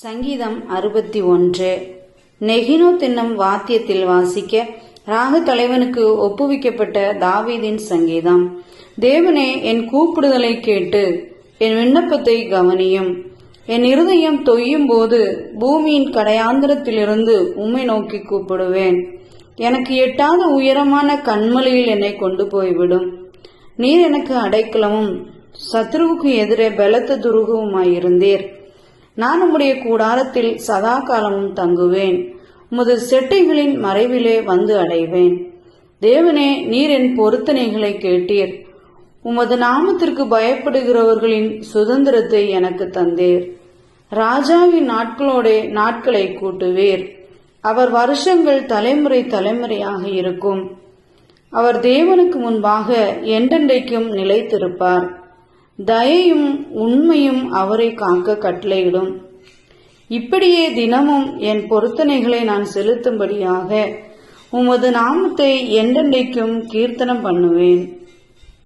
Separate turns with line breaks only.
சங்கீதம் அறுபத்தி ஒன்று. நெகினோ தின்னம் வாத்தியத்தில் வாசிக்க ராக தலைவனுக்கு ஒப்புவிக்கப்பட்ட தாவீதின் சங்கீதம். தேவனே என் கூப்பிடுதலை கேட்டு என் விண்ணப்பத்தை கவனியும். என் இருதயம் தொய்யும் போது பூமியின் கடையாந்திரத்திலிருந்து உம்மை நோக்கி கூப்பிடுவேன். எனக்கு எட்டாத உயரமான கண்மலையில் என்னை கொண்டு போய்விடும் நீர் எனக்கு அடைக்கலமும் சத்ருவுக்கு எதிரே பலத்த துருகவுமாயிருந்தீர். நான் உம்முடைய கூடாரத்தில் சதா காலமும் தங்குவேன். உமது செட்டைகளின் மறைவிலே வந்து அடைவேன். தேவனே நீர் என் பொருத்தனைகளை கேட்டீர். உமது நாமத்திற்கு பயப்படுகிறவர்களின் சுதந்திரத்தை எனக்கு தந்தீர். ராஜாவின் நாட்களோடே நாட்களை கூட்டுவீர். அவர் வருஷங்கள் தலைமுறை தலைமுறையாக இருக்கும். அவர் தேவனுக்கு முன்பாக என்றென்றைக்கும் நிலைத்திருப்பார். தயையும் உண்மையும் அவரை காக்க கட்டளையிடும். இப்படியே தினமும் என் பொருத்தனைகளை நான் செலுத்தும்படியாக உமது நாமத்தை என்றென்றைக்கும் கீர்த்தனம் பண்ணுவேன்.